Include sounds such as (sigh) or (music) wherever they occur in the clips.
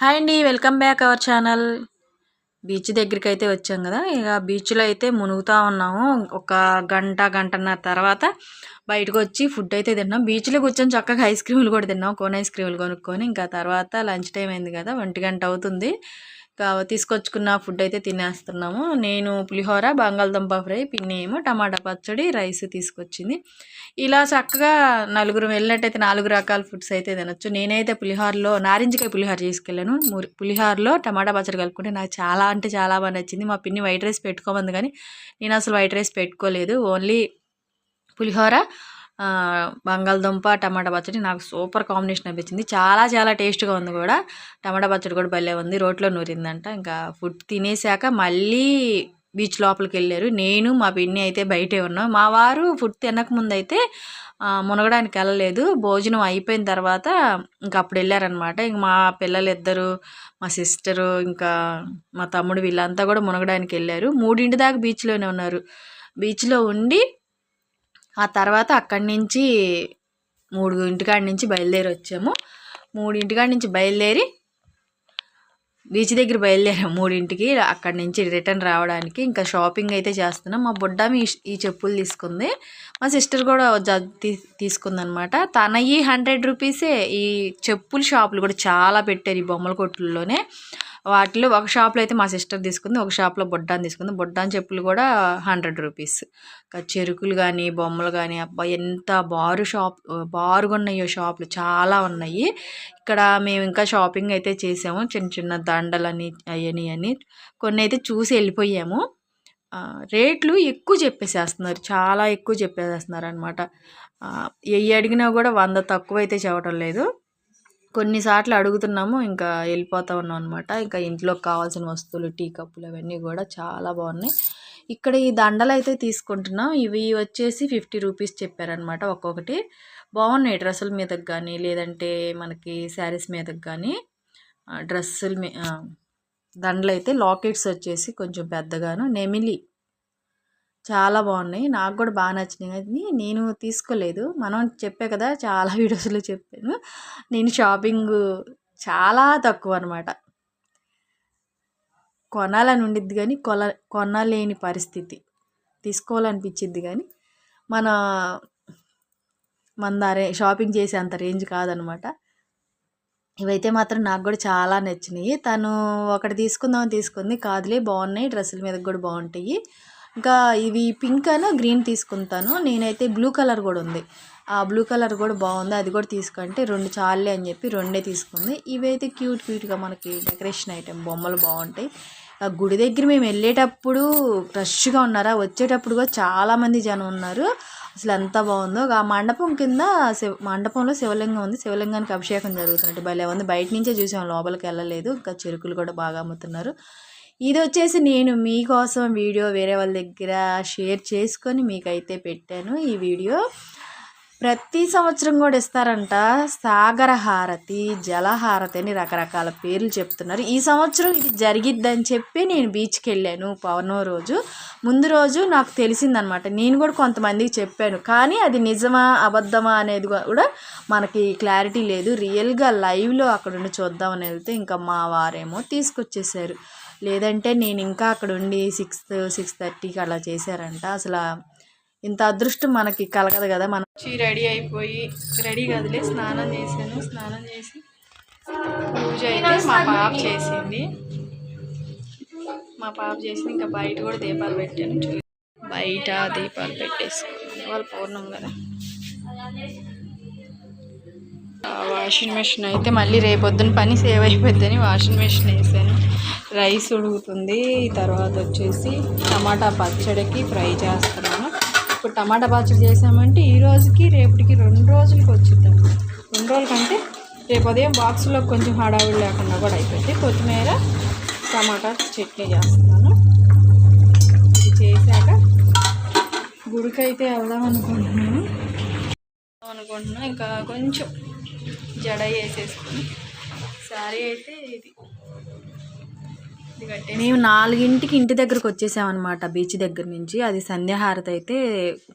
Hi అండి welcome back our channel. Beach దగ్గరికి అయితే వచ్చాం కదా. ఇక బీచ్లో అయితే మునుగుతూ ఉన్నాము. ఒక గంట గంటన్నర తర్వాత బయటకు వచ్చి ఫుడ్ అయితే తిన్నాం. బీచ్లో కూర్చొని చక్కగా ఐస్ క్రీములు కూడా తిన్నాం. కోన్ ఐస్ క్రీములు కొనుక్కొని ఇంకా తర్వాత లంచ్ టైం అయింది కదా. ఒంటి గంట అవుతుంది. తీసుకొచ్చుకున్న ఫుడ్ అయితే తినేస్తున్నాము. నేను పులిహోర బంగాళదుంప ఫ్రై పిన్ని ఏమో టమాటా పచ్చడి రైస్ తీసుకొచ్చింది. ఇలా చక్కగా నలుగురు వెళ్ళినట్టయితే నాలుగు రకాల ఫుడ్స్ అయితే తినొచ్చు. నేనైతే పులిహోరలో నారింజకాయ పులిహోర తీసుకెళ్ళాను. పులిహోరలో టమాటా పచ్చడి కలుపుకుంటే నాకు చాలా అంటే చాలా బాగా నచ్చింది. మా పిన్ని వైట్ రైస్ పెట్టుకోమంది కానీ నేను అసలు వైట్ రైస్ పెట్టుకోలేదు. ఓన్లీ పులిహోర బంగాళదుంప టమాటా పచ్చడి నాకు సూపర్ కాంబినేషన్ అనిపించింది. చాలా చాలా టేస్ట్గా ఉంది కూడా. టమాటా పచ్చడి కూడా భలే ఉంది. రోట్లో నూరిందంట. ఇంకా ఫుడ్ తినేసాక మళ్ళీ బీచ్ లోపలికి వెళ్ళారు. నేను మా పిన్ని అయితే బయటే ఉన్నాం. మా వారు ఫుడ్ తినక ముందు అయితే మునగడానికి వెళ్ళలేదు. భోజనం అయిపోయిన తర్వాత ఇంకా అప్పుడు వెళ్ళారనమాట ఇంక మా పిల్లలు ఇద్దరు మా సిస్టరు ఇంకా మా తమ్ముడు వీళ్ళంతా కూడా మునగడానికి వెళ్ళారు. మూడింటి దాకా బీచ్లోనే ఉన్నారు. బీచ్లో ఉండి ఆ తర్వాత అక్కడి నుంచి మూడు ఇంటికాడి నుంచి బయలుదేరి వచ్చాము. మూడింటికాడి నుంచి బయలుదేరి బీచ్ దగ్గర బయలుదేరాము మూడింటికి. అక్కడి నుంచి రిటర్న్ రావడానికి ఇంకా షాపింగ్ అయితే చేస్తున్నాం. మా బుడ్డామి ఈ చెప్పులు తీసుకుంది. మా సిస్టర్ కూడా తీసుకుందనమాట తన ఈ హండ్రెడ్ రూపీసే ఈ చెప్పుల షాపులు కూడా చాలా పెట్టారు ఈ బొమ్మల కొట్లలోనే వాటిలో ఒక షాప్లో అయితే మా సిస్టర్ తీసుకుంది ఒక షాప్లో బొడ్డాన్ తీసుకుంది. బొడ్డాన్ చెప్పులు కూడా హండ్రెడ్ రూపీస్. చెరుకులు కానీ బొమ్మలు కానీ అబ్బా ఎంత బారు షాప్ బారుగా ఉన్నాయో షాపులు చాలా ఉన్నాయి. ఇక్కడ మేము ఇంకా షాపింగ్ అయితే చేసాము. చిన్న చిన్న దండలని అయ్యని అని కొన్ని అయితే చూసి వెళ్ళిపోయాము. రేట్లు ఎక్కువ చెప్పేసేస్తున్నారు చాలా ఎక్కువ చెప్పేసేస్తున్నారు అనమాట ఏ అడిగినా కూడా వంద తక్కువ అయితే చెప్పడం లేదు. కొన్నిసార్లు అడుగుతున్నాము ఇంకా వెళ్ళిపోతూ ఉన్నాం అనమాట ఇంకా ఇంట్లోకి కావాల్సిన వస్తువులు టీ కప్పులు అవన్నీ కూడా చాలా బాగున్నాయి. ఇక్కడ ఈ దండలు అయితే తీసుకుంటున్నాం. ఇవి వచ్చేసి ఫిఫ్టీ రూపీస్ చెప్పారనమాట ఒక్కొక్కటి. బాగున్నాయి డ్రెస్సుల మీదకి కానీ లేదంటే మనకి శారీస్ మీదకి కానీ డ్రెస్సుల మీ దండలు అయితే లాకెట్స్ వచ్చేసి కొంచెం పెద్దగాను. నెమిలి చాలా బాగున్నాయి. నాకు కూడా బాగా నచ్చినాయి. కానీ నేను తీసుకోలేదు. మనం చెప్పే కదా చాలా (laughs) వీడియోస్లో చెప్పాను. నేను షాపింగ్ చాలా తక్కువ అనమాట కొనాలని ఉండిద్ది కానీ కొల కొనలేని పరిస్థితి. తీసుకోవాలనిపించింది కానీ మన మన రే షాపింగ్ చేసే అంత రేంజ్ కాదనమాట ఇవైతే మాత్రం నాకు కూడా చాలా నచ్చినాయి. తను ఒకటి తీసుకుందామని తీసుకుంది. కాదులే బాగున్నాయి. డ్రెస్సుల మీద కూడా బాగుంటాయి. ఇంకా ఇవి పింక్ అయినా గ్రీన్ తీసుకుంటాను. నేనైతే బ్లూ కలర్ కూడా ఉంది. ఆ బ్లూ కలర్ కూడా బాగుంది. అది కూడా తీసుకుంటే రెండు చాలే అని చెప్పి రెండే తీసుకుంది. ఇవైతే క్యూట్ క్యూట్గా మనకి డెకరేషన్ ఐటెం బొమ్మలు బాగుంటాయి. ఆ గుడి దగ్గర మేము వెళ్ళేటప్పుడు రష్గా ఉన్నారా? వచ్చేటప్పుడు కూడా చాలామంది జనం ఉన్నారు. అసలు ఎంత బాగుందో. ఆ మండపం కింద శివ మండపంలో శివలింగం ఉంది. శివలింగానికి అభిషేకం జరుగుతున్నట్టు. భలే ఉంది. బయట నుంచే చూసాం. లోపలికి వెళ్ళలేదు. ఇంకా చెరుకులు కూడా బాగా అమ్ముతున్నారు. ఇది వచ్చేసి నేను మీకోసం వీడియో వేరే వాళ్ళ దగ్గర షేర్ చేసుకొని మీకైతే పెట్టాను. ఈ వీడియో ప్రతి సంవత్సరం కూడా ఇస్తారంట. సాగర హారతి జలహారతి అని రకరకాల పేర్లు చెప్తున్నారు. ఈ సంవత్సరం ఇది జరిగిద్దని చెప్పి నేను బీచ్కి వెళ్ళాను పవనో రోజు. ముందు రోజు నాకు తెలిసిందనమాట. నేను కూడా కొంతమందికి చెప్పాను. కానీ అది నిజమా అబద్ధమా అనేది కూడా మనకి క్లారిటీ లేదు. రియల్గా లైవ్లో అక్కడ ఉండి చూద్దామని వెళ్తే ఇంకా మా వారేమో తీసుకొచ్చేసారు. లేదంటే నేను ఇంకా అక్కడ ఉండి సిక్స్ సిక్స్ థర్టీకి అలా చేశారంట. అసలు ఇంత అదృష్టం మనకి కలగదు కదా మనం. రెడీ అయిపోయి రెడీ కదిలే స్నానం చేశాను స్నానం చేసి పూజ అయితే మా పాప చేసింది. మా పాప చేసింది ఇంకా బయట కూడా దీపాలు పెట్టాను బయట దీపాలు పెట్టేసి వాళ్ళు పౌర్ణం కదా. వాషింగ్ మెషిన్ అయితే మళ్ళీ రేపొద్దున పని సేవ్ అయిపోద్దని వాషింగ్ మెషిన్ వేసాను. రైస్ ఉడుకుతుంది. తర్వాత వచ్చేసి టమాటా పచ్చడికి ఫ్రై చేస్తున్నాను. ఇప్పుడు టమాటా పచ్చడి చేసామంటే ఈ రోజుకి రేపటికి రెండు రోజులకి వచ్చింది రెండు రోజుల కంటే రేపు ఉదయం బాక్స్లో కొంచెం హడావిడి లేకుండా కూడా అయిపోయింది కొత్తిమీర టమాటా చట్నీ చేస్తున్నాను. ఇది చేశాక గుడికైతే వెళ్దాం అనుకుంటున్నాను. అనుకుంటున్నాను. ఇంకా కొంచెం జడ వేసేసుకుని శారీ అయితే ఇది. మేము నాలుగింటికి ఇంటి దగ్గరకు వచ్చేసామన్నమాట బీచ్ దగ్గర నుంచి. అది సంధ్యాహారతి అయితే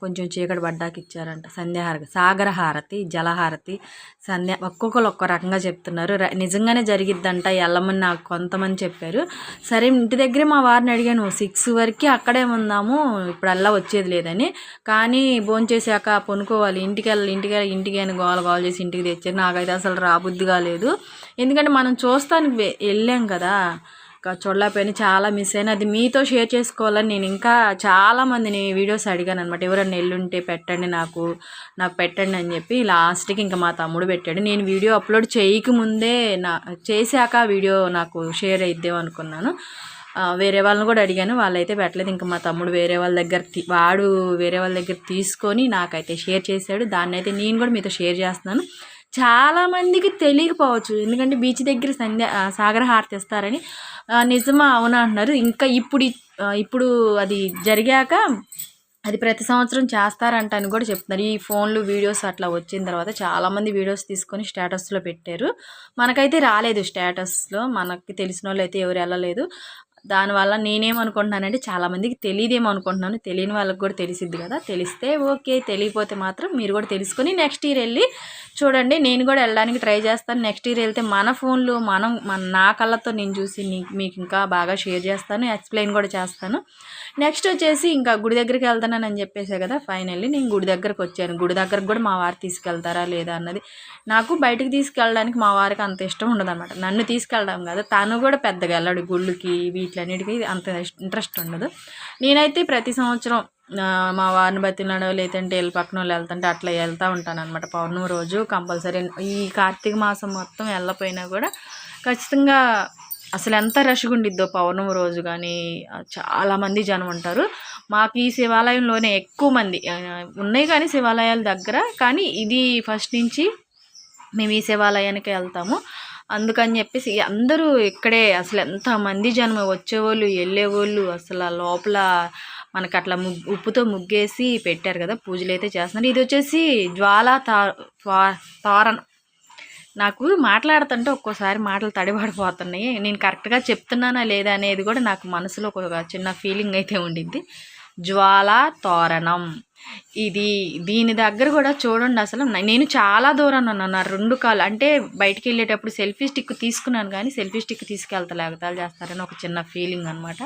కొంచెం చీకటి పడ్డాక ఇచ్చారంట. సంధ్యాహారతి సాగర హారతి జలహారతి సంధ్యా ఒక్కొక్కరు ఒక్కో రకంగా చెప్తున్నారు. నిజంగానే జరిగిద్దంట వెళ్ళమని నాకు కొంతమంది చెప్పారు. సరే ఇంటి దగ్గరే మా వారిని అడిగాను సిక్స్ వరకు అక్కడే ఉందాము ఇప్పుడు అలా వచ్చేది లేదని. కానీ భోంచేసాక పొనుకోవాలి ఇంటికి వెళ్ళి ఇంటికి ఇంటికి అని గోల గోల చేసి ఇంటికి తెచ్చారు. నాకైతే అసలు రాబుద్దిగా లేదు. ఎందుకంటే మనం చూస్తానికి వెళ్ళాం కదా. చూడలేకపోయినా చాలా మిస్ అయినా అది మీతో షేర్ చేసుకోవాలని నేను ఇంకా చాలా మందిని వీడియోస్ అడిగాను అనమాట ఎవరైనా ఎల్లుంటే పెట్టండి నాకు నాకు పెట్టండి అని చెప్పి లాస్ట్కి ఇంకా మా తమ్ముడు పెట్టాడు. నేను వీడియో అప్లోడ్ చేయక ముందే నా చేశాక వీడియో నాకు షేర్ అయిద్దాం అనుకున్నాను. వేరే వాళ్ళని కూడా అడిగాను. వాళ్ళైతే పెట్టలేదు. ఇంకా మా తమ్ముడు వేరే వాళ్ళ దగ్గర వాడు వేరే వాళ్ళ దగ్గర తీసుకొని నాకైతే షేర్ చేశాడు. దాన్ని అయితే నేను కూడా మీతో షేర్ చేస్తున్నాను. చాలా మందికి తెలియకపోవచ్చు. ఎందుకంటే బీచ్ దగ్గర సంధ్య సాగర హారతి ఇస్తారని. నిజమా? అవునా? అంటున్నారు. ఇంకా ఇప్పుడు ఇప్పుడు అది జరిగాక అది ప్రతి సంవత్సరం చేస్తారంట అని కూడా చెప్తున్నారు. ఈ ఫోన్లు వీడియోస్ అట్లా వచ్చిన తర్వాత చాలామంది వీడియోస్ తీసుకొని స్టేటస్లో పెట్టారు. మనకైతే రాలేదు స్టేటస్లో. మనకి తెలిసిన వాళ్ళు అయితే ఎవరు వెళ్ళలేదు. దానివల్ల నేనేమనుకుంటున్నానంటే చాలామందికి తెలియదేమో అనుకుంటున్నాను తెలియని వాళ్ళకి కూడా తెలిసిద్ది కదా. తెలిస్తే ఓకే తెలియకపోతే మాత్రం మీరు కూడా తెలుసుకొని నెక్స్ట్ ఇయర్ వెళ్ళి చూడండి. నేను కూడా వెళ్ళడానికి ట్రై చేస్తాను. నెక్స్ట్ ఇయర్ వెళ్తే మన ఫోన్లు మనం మన నా కళ్ళతో నేను చూసి నీ- మీకు ఇంకా బాగా షేర్ చేస్తాను. ఎక్స్ప్లెయిన్ కూడా చేస్తాను. నెక్స్ట్ వచ్చేసి ఇంకా గుడి దగ్గరికి వెళ్తానని అని చెప్పేసే కదా. ఫైనల్లీ నేను గుడి దగ్గరకు వచ్చాను. గుడి దగ్గరకు కూడా మా వారు తీసుకెళ్తారా లేదా అన్నది. నాకు బయటకు తీసుకెళ్ళడానికి మా వారికి అంత ఇష్టం ఉండదు నన్ను తీసుకెళ్ళడం కదా. తను కూడా పెద్దగా వెళ్ళాడు గుళ్ళకి వీటిలన్నిటికీ అంత ఇంట్రెస్ట్ ఉండదు. నేనైతే ప్రతి సంవత్సరం మా వారిని బతిలాడో లేదంటే వెళ్ళి పక్కన వాళ్ళు వెళ్తుంటే అట్లా వెళ్తూ ఉంటాను అనమాట పౌర్ణమి రోజు కంపల్సరీ. ఈ కార్తీక మాసం మొత్తం వెళ్ళపోయినా కూడా ఖచ్చితంగా అసలు ఎంత రష్గా ఉండిద్దో పౌర్ణమి రోజు కానీ చాలామంది జనం ఉంటారు. మాకు ఈ శివాలయంలోనే ఎక్కువ మంది ఉన్నాయి కానీ శివాలయాల దగ్గర. కానీ ఇది ఫస్ట్ నుంచి మేము ఈ శివాలయానికి వెళ్తాము. అందుకని చెప్పేసి అందరూ ఇక్కడే అసలు ఎంతమంది జనం వచ్చేవాళ్ళు వెళ్ళేవాళ్ళు అసలు ఆ లోపల మనకు అట్లా ముగ్గు ఉప్పుతో ముగ్గేసి పెట్టారు కదా పూజలు అయితే చేస్తున్నారు. ఇది వచ్చేసి జ్వాలా తా నాకు మాట్లాడుతుంటే ఒక్కోసారి మాటలు తడిపడిపోతున్నాయి నేను కరెక్ట్గా చెప్తున్నానా లేదా అనేది కూడా నాకు మనసులో ఒక చిన్న ఫీలింగ్ అయితే ఉండిద్ది. జ్వాల తోరణం. ఇది దీని దగ్గర కూడా చూడండి అసలు. నేను చాలా దూరం ఉన్నాను. నా రెండు కాళ్ళు అంటే బయటికి వెళ్ళేటప్పుడు సెల్ఫీ స్టిక్ తీసుకున్నాను కానీ సెల్ఫీ స్టిక్ తీసుకెళ్తా ఎగతాలు చేస్తారని ఒక చిన్న ఫీలింగ్ అనమాట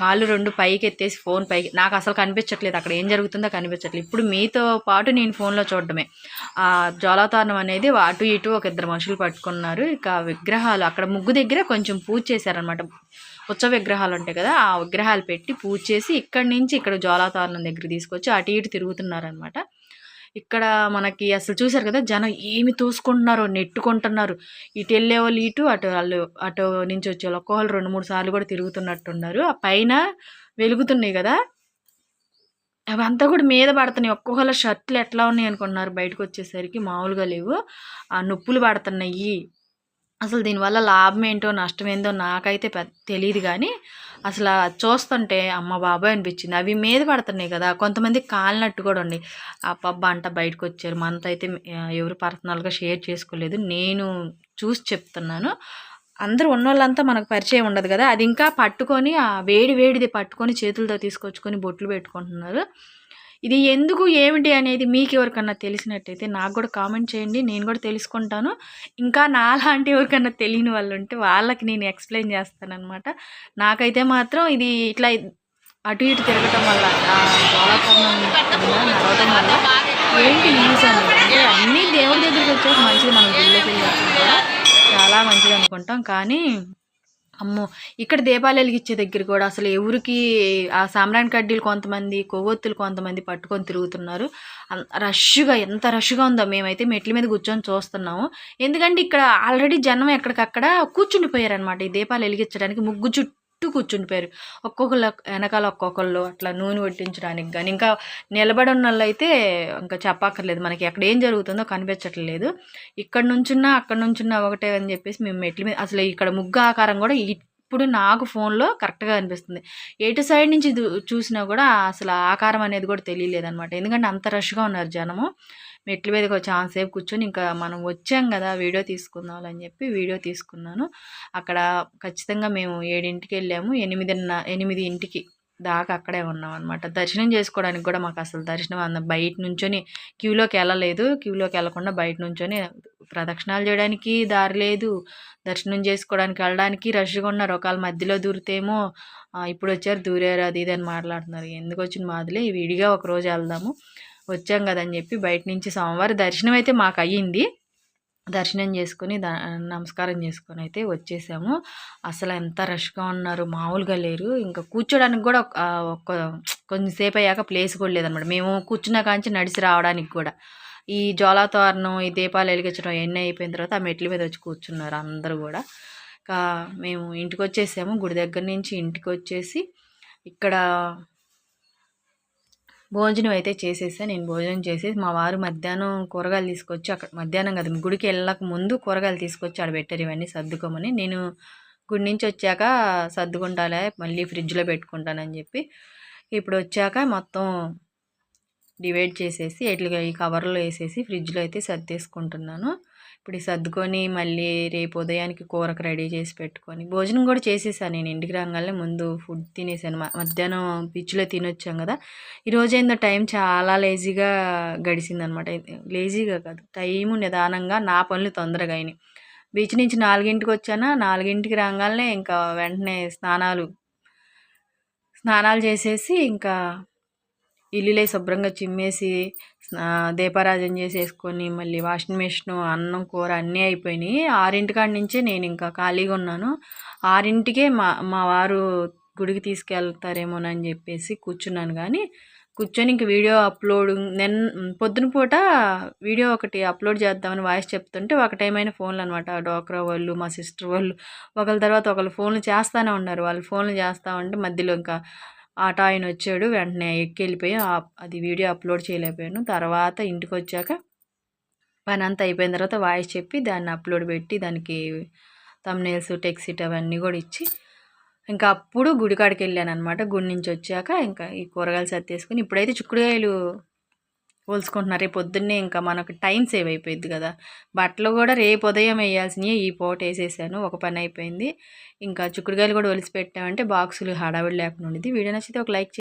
కాళ్ళు రెండు పైకి ఎత్తేసి ఫోన్ పైకి నాకు అసలు కనిపించట్లేదు. అక్కడ ఏం జరుగుతుందో కనిపించట్లేదు. ఇప్పుడు మీతో పాటు నేను ఫోన్లో చూడడమే. ఆ జ్వాలాతారణం అనేది అటు ఇటు ఒక ఇద్దరు మనుషులు పట్టుకున్నారు. ఇక విగ్రహాలు అక్కడ ముగ్గు దగ్గర కొంచెం పూజ చేశారనమాట ఉత్సవ విగ్రహాలు ఉంటాయి కదా ఆ విగ్రహాలు పెట్టి పూజ చేసి ఇక్కడి నుంచి ఇక్కడ జ్వాలాతారణం దగ్గర తీసుకొచ్చి అటు ఇటు తిరుగుతున్నారనమాట ఇక్కడ మనకి అసలు చూశారు కదా జనం ఏమి తోసుకుంటున్నారో నెట్టుకుంటున్నారు. ఇటు వెళ్ళే వాళ్ళు ఇటు అటు వాళ్ళు అటు నుంచి వచ్చే వాళ్ళు రెండు మూడు సార్లు కూడా తిరుగుతున్నట్టున్నారు. ఆ పైన వెలుగుతున్నాయి కదా. అవి అంతా కూడా మీద పడుతున్నాయి. ఒక్కొక్కళ్ళ షర్ట్లు ఎట్లా ఉన్నాయి అనుకున్నారు. బయటకు వచ్చేసరికి మామూలుగా లేవు. ఆ నొప్పులు పడుతున్నాయి. అసలు దీనివల్ల లాభం ఏంటో నష్టం ఏందో నాకైతే తెలియదు కానీ అసలు చూస్తుంటే అమ్మ బాబాయ్ అనిపించింది. అవి మీద పడుతున్నాయి కదా కొంతమంది కాలినట్టు కూడా ఉన్నాయి. ఆ పబ్బ అంట బయటకు వచ్చారు మనతో అయితే ఎవరు పర్సనల్గా షేర్ చేసుకోలేదు. నేను చూసి చెప్తున్నాను. అందరూ ఉన్నోళ్ళంతా మనకు పరిచయం ఉండదు కదా అది ఇంకా పట్టుకొని ఆ వేడి వేడిది పట్టుకొని చేతులతో తీసుకొచ్చుకొని బొట్లు పెట్టుకుంటున్నారు. ఇది ఎందుకు ఏమిటి అనేది మీకు ఎవరికన్నా తెలిసినట్టయితే నాకు కూడా కామెంట్ చేయండి నేను కూడా తెలుసుకుంటాను. ఇంకా నాలాంటి ఎవరికన్నా తెలియని వాళ్ళు ఉంటే వాళ్ళకి నేను ఎక్స్ప్లెయిన్ చేస్తానమాట నాకైతే మాత్రం ఇది ఇట్లా అటు ఇటు తిరగటం వల్ల గోళాకరణం నడవటం వల్ల ఏంటి యూస్ అనేది? అంటే అన్నీ దేవుడి దగ్గరికి వచ్చాక మంచిది మనం గుళ్ళోకి వెళ్ళి చాలా మంచిది అనుకుంటాం. కానీ అమ్మో! ఇక్కడ దీపాలు వెలిగించే దగ్గర కూడా అసలు ఎవరికి ఆ సాంబ్రాణి కడ్డీలు కొంతమంది కొవ్వొత్తులు కొంతమంది పట్టుకొని తిరుగుతున్నారు. రష్గా ఎంత రష్గా ఉందో మేమైతే మెట్ల మీద కూర్చొని చూస్తున్నాము. ఎందుకంటే ఇక్కడ ఆల్రెడీ జనం ఎక్కడికక్కడ కూర్చుండిపోయారనమాట ఈ దీపాలు వెలిగించడానికి ముగ్గు చుట్టూ చుట్టూ కూర్చుండిపోయారు. ఒక్కొక్కళ్ళ వెనకాల ఒక్కొక్కళ్ళు అట్లా నూనె వడ్డించడానికి కానీ ఇంకా నిలబడి ఉన్న అయితే ఇంకా చెప్పక్కర్లేదు. మనకి ఎక్కడ ఏం జరుగుతుందో కనిపించట్లేదు. ఇక్కడ నుంచున్నా అక్కడ నుంచున్నా ఒకటే అని చెప్పేసి మేము మెట్ల మీద అసలు ఇక్కడ ముగ్గు ఆకారం కూడా ఇప్పుడు నాకు ఫోన్లో కరెక్ట్గా అనిపిస్తుంది. ఎటు సైడ్ నుంచి చూసినా కూడా అసలు ఆకారం అనేది కూడా తెలియలేదనమాట ఎందుకంటే అంత రష్గా ఉన్నారు జనము. మెట్ల మీదకి చాలా సేపు కూర్చొని ఇంకా మనం వచ్చాం కదా వీడియో తీసుకుందాం అని చెప్పి వీడియో తీసుకున్నాను. అక్కడ ఖచ్చితంగా మేము ఏడింటికి వెళ్ళాము. ఎనిమిదిన్న ఎనిమిది ఇంటికి దాకా అక్కడే ఉన్నాం అనమాట దర్శనం చేసుకోవడానికి కూడా మాకు అసలు దర్శనం అంద బయట నుంచొని క్యూలోకి వెళ్ళలేదు. క్యూలోకి వెళ్ళకుండా బయట నుంచొని ప్రదక్షిణాలు చేయడానికి దారి లేదు. దర్శనం చేసుకోవడానికి వెళ్ళడానికి రష్గా ఉన్నారు. ఒకవేళ మధ్యలో దూరితేమో ఇప్పుడు వచ్చారు దూరారు అది ఇది అని మాట్లాడుతున్నారు. ఎందుకు వచ్చిన మాదిలే విడిగా ఒక రోజు వెళ్దాము వచ్చాం కదని చెప్పి బయట నుంచి సోమవారం దర్శనం అయితే మాకు అయ్యింది. దర్శనం చేసుకొని ద నమస్కారం చేసుకొని అయితే వచ్చేసాము. అసలు ఎంత రష్గా ఉన్నారు మామూలుగా లేరు. ఇంకా కూర్చోడానికి కూడా ఒక- కొంచెంసేపు అయ్యాక ప్లేస్ కూడా లేదనమాట. మేము కూర్చున్న కాంచి నడిచి రావడానికి కూడా. ఈ జ్వాలాతోరణం ఈ దీపాలు వెలిగించడం ఎన్ని అయిపోయిన తర్వాత ఆ మెట్ల మీద వచ్చి కూర్చున్నారు అందరూ కూడా. ఇంకా మేము ఇంటికి వచ్చేసాము గుడి దగ్గర నుంచి ఇంటికి వచ్చేసి ఇక్కడ భోజనం అయితే చేసేసా. నేను భోజనం చేసేసి మా వారు మధ్యాహ్నం కూరగాయలు తీసుకొచ్చి అక్కడ మధ్యాహ్నం కదా గుడికి వెళ్ళక ముందు కూరగాయలు తీసుకొచ్చి ఆడ పెట్టారు ఇవన్నీ సర్దుకోమని. నేను గుడి నుంచి వచ్చాక సర్దుకుంటాలే మళ్ళీ ఫ్రిడ్జ్లో పెట్టుకుంటానని చెప్పి ఇప్పుడు వచ్చాక మొత్తం డివైడ్ చేసేసి ఇట్లా ఈ కవర్లో వేసేసి ఫ్రిడ్జ్లో అయితే సర్దేసుకుంటున్నాను. ఇప్పుడు సర్దుకొని మళ్ళీ రేపు ఉదయానికి కూరకు రెడీ చేసి పెట్టుకొని భోజనం కూడా చేసేసాను. నేను ఇంటికి రాగానే ముందు ఫుడ్ తినేసాను. మధ్యాహ్నం బీచ్లో తినొచ్చాం కదా. ఈరోజు ఏందో టైం చాలా లేజీగా గడిచిందనమాట లేజీగా కాదు టైము నిదానంగా నా పనులు తొందరగా అయినాయి. బీచ్ నుంచి నాలుగింటికి వచ్చానా? నాలుగింటికి రాగానే ఇంకా వెంటనే స్నానాలు స్నానాలు చేసేసి ఇంకా ఇల్లులే శుభ్రంగా చిమ్మేసి దీపారాజన చేసేసుకొని మళ్ళీ వాషింగ్ మెషిన్ అన్నం కూర అన్నీ అయిపోయినాయి. ఆరింటికాడ నుంచే నేను ఇంకా ఖాళీగా ఉన్నాను. ఆరింటికే మా మా వారు గుడికి తీసుకెళ్తారేమోనని చెప్పేసి కూర్చున్నాను. కానీ కూర్చొని ఇంక వీడియో అప్లోడ్ నిన్న పొద్దున పూట వీడియో ఒకటి అప్లోడ్ చేద్దామని వాయిస్ చెప్తుంటే ఒక ఫోన్లు అనమాట. డోక్రా వాళ్ళు మా సిస్టర్ వాళ్ళు ఒకళ్ళ తర్వాత ఒకళ్ళు ఫోన్లు చేస్తూనే ఉన్నారు. వాళ్ళు ఫోన్లు చేస్తూ ఉంటే మధ్యలో ఇంకా ఆటో ఆయన వచ్చాడు వెంటనే ఎక్కి వెళ్ళిపోయి అది వీడియో అప్లోడ్ చేయలేకపోయాను. తర్వాత ఇంటికి వచ్చాక పని అంతా అయిపోయిన తర్వాత వాయిస్ చెప్పి దాన్ని అప్లోడ్ పెట్టి దానికి తమ్నేల్స్ టెక్సిట్ అవన్నీ కూడా ఇచ్చి ఇంకా అప్పుడు గుడికాడికి వెళ్ళాను అనమాట గుడి నుంచి వచ్చాక ఇంకా ఈ కూరగాయలు సర్దేసుకుని ఇప్పుడైతే చిక్కుడుకాయలు పోల్చుకుంటున్నారు రేపు పొద్దున్నే ఇంకా మనకు టైం సేవ్ అయిపోయింది కదా. బట్టలు కూడా రేపు ఉదయం వేయాల్సినవి ఈ పూట వేసేసాను. ఒక పని అయిపోయింది. ఇంకా చిక్కుడుకాయలు కూడా ఒలిసి పెట్టామంటే బాక్సులు హడావిడి లేకుండా ఉండేది. వీడియో నచ్చితే ఒక లైక్